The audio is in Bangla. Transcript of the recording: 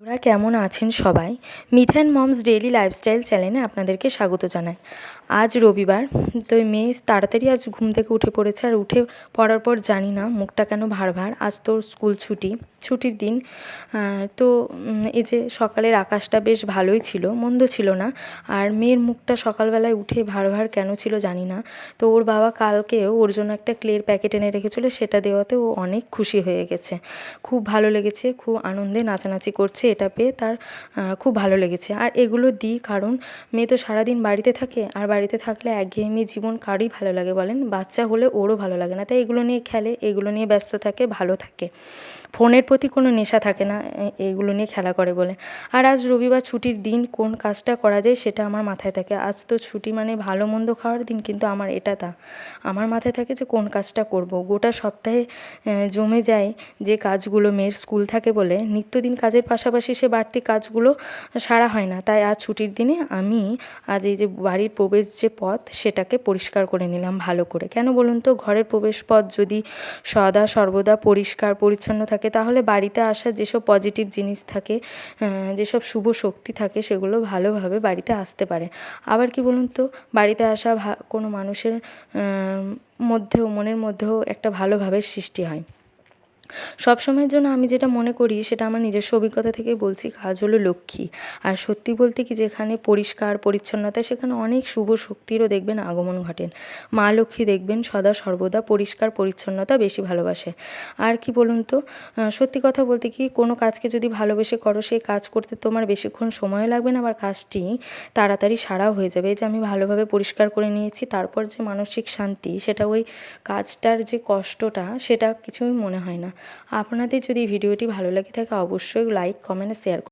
ওরা কেমন আছেন সবাই? মিঠান মমস ডেইলি লাইফস্টাইল চ্যানেলে আপনাদেরকে স্বাগত জানাই। আজ রবিবার। তো মেয়ে তাড়াতাড়ি আজ ঘুম থেকে উঠে পড়েছে আর উঠে পড়ার পর জানি না মুখটা কেন ভার ভার। আজ তোর স্কুল ছুটি, ছুটির দিন। তো এই যে সকালের আকাশটা বেশ ভালোই ছিল, মন্দ ছিল না। আর মেয়ের মুখটা সকালবেলায় উঠে ভার ভার কেন ছিল জানি না। তো ওর বাবা কালকেও ওর জন্য একটা ক্লের প্যাকেট এনে রেখেছিলো, সেটা দেওয়াতে ও অনেক খুশি হয়ে গেছে। খুব ভালো লেগেছে, খুব আনন্দে নাচানাচি করছে এটা পেয়ে, তার খুব ভালো লেগেছে। আর এগুলো দিই কারণ মেয়ে তো সারাদিন বাড়িতে থাকে, আর বাড়িতে থাকলে একঘেয়েমি জীবন কারই ভালো লাগে বলেন? বাচ্চা হলে ওরও ভালো লাগে না। তাই এগুলো নিয়ে খেলে, এগুলো নিয়ে ব্যস্ত থাকে, ভালো থাকে। ফোনের প্রতি কোনো নেশা থাকে না, এ- এইগুলো নিয়ে খেলা করে বলে। আর আজ রবিবার ছুটির দিন কোন কাজটা করা যায় সেটা আমার মাথায় থাকে। আজ তো ছুটি মানে ভালো মন্দ খাওয়ার দিন, কিন্তু আমার এটা তা। আমার মাথায় থাকে যে কোন কাজটা করব? গোটা সপ্তাহে জমে যায় যে কাজগুলো মেয়ের স্কুল থাকে বলে। নিত্যদিন কাজের পাশাপাশি সে বাড়তি কাজগুলো সারা হয় না। তাই আজ ছুটির দিনে আমি আজ এই যে বাড়ির প্রবেশ যে পথ, সেটাকে পরিষ্কার করে নিলাম ভালো করে। কেন বলুন তো? ঘরের প্রবেশ পথ যদি সদা সর্বদা পরিষ্কার, পরিচ্ছন্ন থাকে, তাহলে বাড়িতে আসা যেসব পজিটিভ জিনিস থাকে যেসব শুভ শক্তি থাকে, সেগুলো ভালোভাবে বাড়িতে আসতে পারে। আবার কি বলুন তো? বাড়িতে আসা কোনো মানুষের মধ্যেও, মনের মধ্যেও একটা ভালোভাবে সৃষ্টি হয়। সব সময়ের জন্য আমি যেটা মনে করি সেটা আমার নিজস্ব অভিজ্ঞতা থেকে বলছি, কাজ হলো লক্ষ্মী। আর সত্যি বলতে কি যেখানে পরিষ্কার, পরিচ্ছন্নতা, সেখানে অনেক শুভ শক্তিরও দেখবেন আগমন ঘটেন। মা লক্ষ্মী দেখবেন সদা সর্বদা পরিষ্কার, পরিচ্ছন্নতা বেশি ভালোবাসে। আর কি বলুন তো সত্যি কথা বলতে কি কোনো কাজকে যদি ভালোবেসে করো, সেই কাজ করতে তোমার বেশিক্ষণ সময় লাগবে না, আবার কাজটি তাড়াতাড়ি সারাও হয়ে যাবে। যে আমি ভালোভাবে পরিষ্কার করে নিয়েছি, তারপর যে মানসিক শান্তি, সেটা ওই কাজটার যে কষ্টটা, সেটা কিছুই মনে হয় না। আপনাদের যদি ভিডিওটি ভালো লাগে থাকে অবশ্যই লাইক কমেন্ট শেয়ার